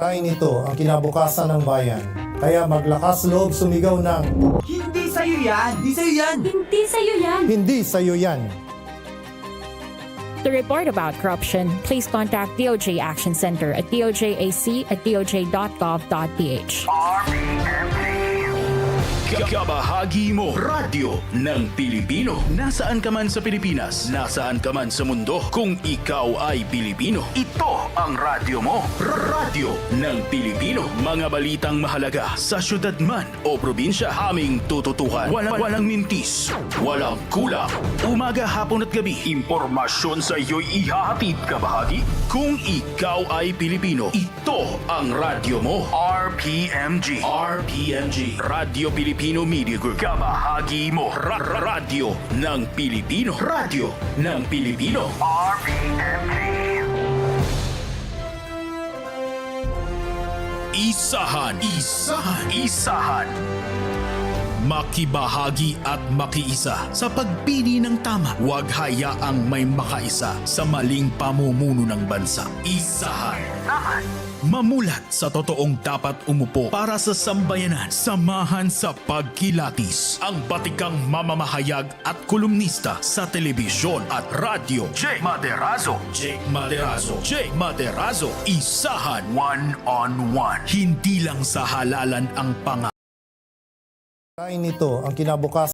Kain ito ang kinabukasan ng bayan. Kaya maglakas loob sumigaw ng Hindi sa'yo yan! Hindi sa'yo yan! Hindi sa'yo yan! hindi sa'yo yan. To report about corruption, please contact DOJ Action Center at dojAC at doj.gov.ph. Kabahagi mo, radyo ng Pilipino. Nasaan ka man sa Pilipinas, nasaan ka man sa mundo, kung ikaw ay Pilipino, ito ang radyo mo. Radyo ng Pilipino. Mga balitang mahalaga sa syudad man o probinsya, aming tututukan. Walang, walang mintis, walang kulang. Umaga, hapon at gabi, impormasyon sa iyo'y ihahatid kabahagi. Kung ikaw ay Pilipino, ito ang radyo mo. RPMG. RPMG. Radyo Pilipino Media Group. Kabahagi mo. Ra- ra- radyo ng Pilipino. Radyo ng Pilipino. RPMG. Isahan. Isahan. Isahan. Makibahagi at makiisa sa pagpili ng tama. Huwag hayaang may makaisa sa maling pamumuno ng bansa. Isahan. Mamulat sa totoong dapat umupo para sa sambayanan. Samahan sa pagkilatis ang batikang mamamahayag at kolumnista sa telebisyon at radyo. Jake Maderazo. Jake Maderazo. Jake Maderazo. Isahan. One on one. Hindi lang sa halalan ang pang Kain ito ang kinabukasan